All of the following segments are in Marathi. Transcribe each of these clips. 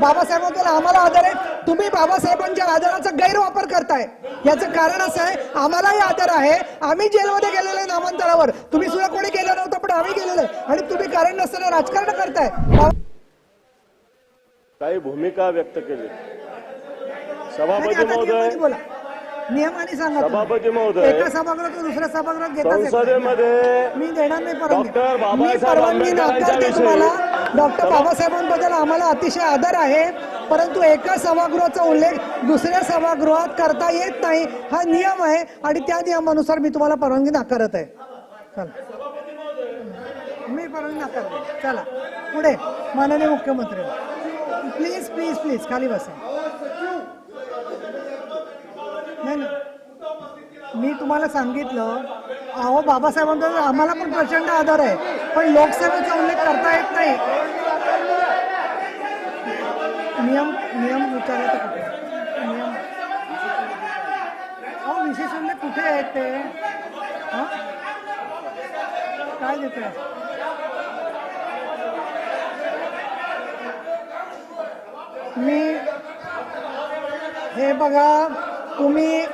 बाबासाहेबांबद्दल आम्हाला आदर आहे. तुम्ही बाबासाहेबांच्या आदराचा गैरवापर करताय. याचं कारण असं आहे आम्हालाही आदर आहे. आम्ही जेलमध्ये गेलेलो आहे नामांतरावर. तुम्ही सुद्धा कोणी गेलं नव्हतं पण आम्ही गेलेलो आहे. आणि तुम्ही कारण नसताना राजकारण करताय. काही भूमिका व्यक्त केली. सभापती महोदय नियमाने सांगा. सभापती महोदय, एका सभागृहातून दुसऱ्या सभागृहात नाही. संसदेमध्ये मी देणार नाही परवानगी. मी बाबासाहेब परवानगी नाकारते तुम्हाला डॉक्टर बाबासाहेबांबद्दल आम्हाला अतिशय आदर आहे. परंतु एका सभागृहाचा उल्लेख दुसऱ्या सभागृहात करता येत नाही. हा नियम आहे आणि त्या नियमानुसार मी तुम्हाला परवानगी नाकारत आहे. चला. मी परवानगी नाकारते चला. पुढे माननीय मुख्यमंत्री. Please please please. खाली बसा. नाही नाही. मी तुम्हाला सांगितलं अहो बाबासाहेबांचा आम्हाला पण प्रचंड आदर आहे पण लोकसेवेचा उल्लेख करता येत नाही. नियम नियम विचारला कुठे? नियम. अहो विशेष उल्लेख कुठे आहेत ते? काय काय देते मी हे बघा तुम्ही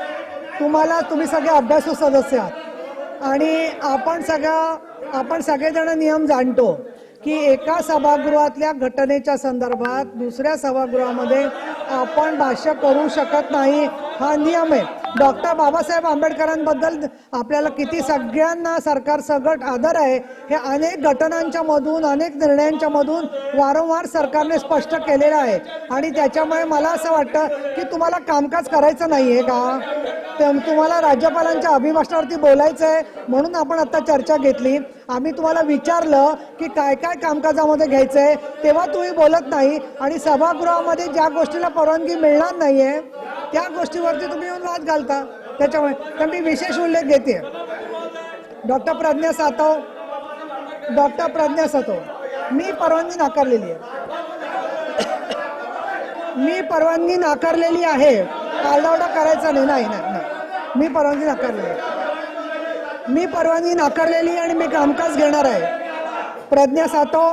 तुम्हाला तुम्ही सगळे अभ्यासू सदस्य आहात. आणि आपण सगळं आपण सगळेजण नियम जाणतो. की एका सभागृहातल्या घटनेच्या संदर्भात दुसऱ्या सभागृहामध्ये आपण भाष्य करू शकत नाही. हा नियम आहे. डॉक्टर बाबासाहेब आंबेडकरांबद्दल आपल्याला किती सगळ्यांना सरकार सगट आदर आहे हे अनेक घटनांच्या मधून अनेक निर्णयांच्या मधून वारंवार सरकारने स्पष्ट केलेलं आहे. आणि त्याच्यामुळे मला असं वाटतं की तुम्हाला कामकाज करायचं नाही आहे का? तुम्हाला राज्यपालांच्या अभिभाषणावरती बोलायचं आहे म्हणून आपण आता चर्चा घेतली. आम्ही तुम्हाला विचारलं की काय काय कामकाजामध्ये घ्यायचं आहे तेव्हा तुम्ही बोलत नाही आणि सभागृहामध्ये ज्या गोष्टीला परवानगी मिळणार नाही आहे त्या गोष्टीवरती तुम्ही येऊन वाद घालता. त्याच्यामुळे तर मी विशेष उल्लेख घेते. डॉक्टर प्रज्ञा सातव डॉक्टर प्रज्ञा सातव मी परवानगी नाकारलेली आहे. मी परवानगी नाकारलेली आहे. कालदावडा करायचा नाही नाही नाही. मी परवानगी नाकारलेली मी परवानगी नाकारलेली आणि मी कामकाज घेणार आहे. प्रज्ञा सातव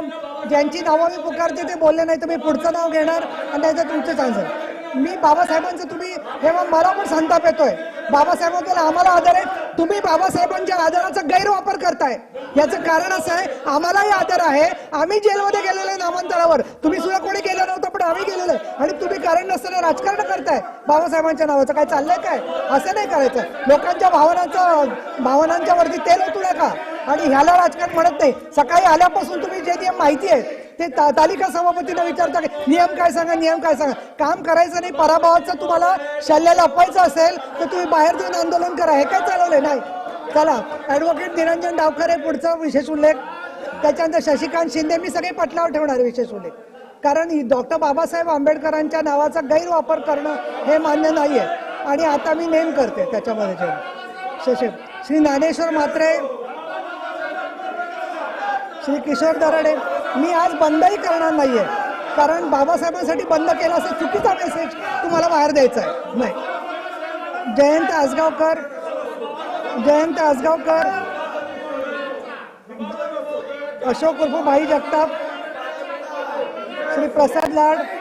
ज्यांची नावं मी पुकारते ते बोलले नाही तर मी पुढचं नाव घेणार आणि नाही तर तुमचे चान्सर मी बाबासाहेबांचं तुम्ही हे मला पण संताप येतोय. बाबासाहेबांबद्दल आम्हाला आदर आहे. तुम्ही बाबासाहेबांच्या आदराचा गैरवापर करताय. याचं कारण असं आहे आम्हालाही आदर आहे. आम्ही जेलमध्ये गेलेलो नामांतरावर. तुम्ही सुद्धा कोणी गेलं नव्हतं पण आम्ही गेलेलो आहे आणि तुम्ही कारण नसताना राजकारण करताय. बाबासाहेबांच्या नावाचं काय चाललंय काय? असं नाही करायचं. लोकांच्या भावनांचं भावनांच्या वरती तेल ओतू नका. आणि ह्याला राजकारण म्हणत नाही. सकाळी आल्यापासून तुम्ही जे नियम माहिती आहे ते ता- तालिका सभापतीला विचारता की नियम काय सांगा नियम काय सांगा? काम करायचं नाही पराभवाचं तुम्हाला शल्य लपवायचं असेल तर तुम्ही बाहेर देऊन आंदोलन करा. हे काय चालवलंय? नाही. चला ॲडव्होकेट निरंजन डावखरे पुढचा विशेष उल्लेख. त्याच्यानंतर शशिकांत शिंदे मी सगळे पटलावर ठेवणार विशेष उल्लेख. कारण डॉक्टर बाबासाहेब आंबेडकरांच्या नावाचा गैरवापर करणं हे मान्य नाही आहे आणि आता मी नेम करते त्याच्यामध्ये जे शशी श्री ज्ञानेश्वर म्हात्रे श्री किशोर दराडे. मी आज बंदही करणार नाही आहे कारण बाबासाहेबांसाठी बंद केला असं चुकीचा मेसेज तुम्हाला बाहेर द्यायचा आहे. नाही. जयंत आसगावकर जयंत आसगावकर अशोक उर्फ भाई जगताप श्री प्रसाद लाड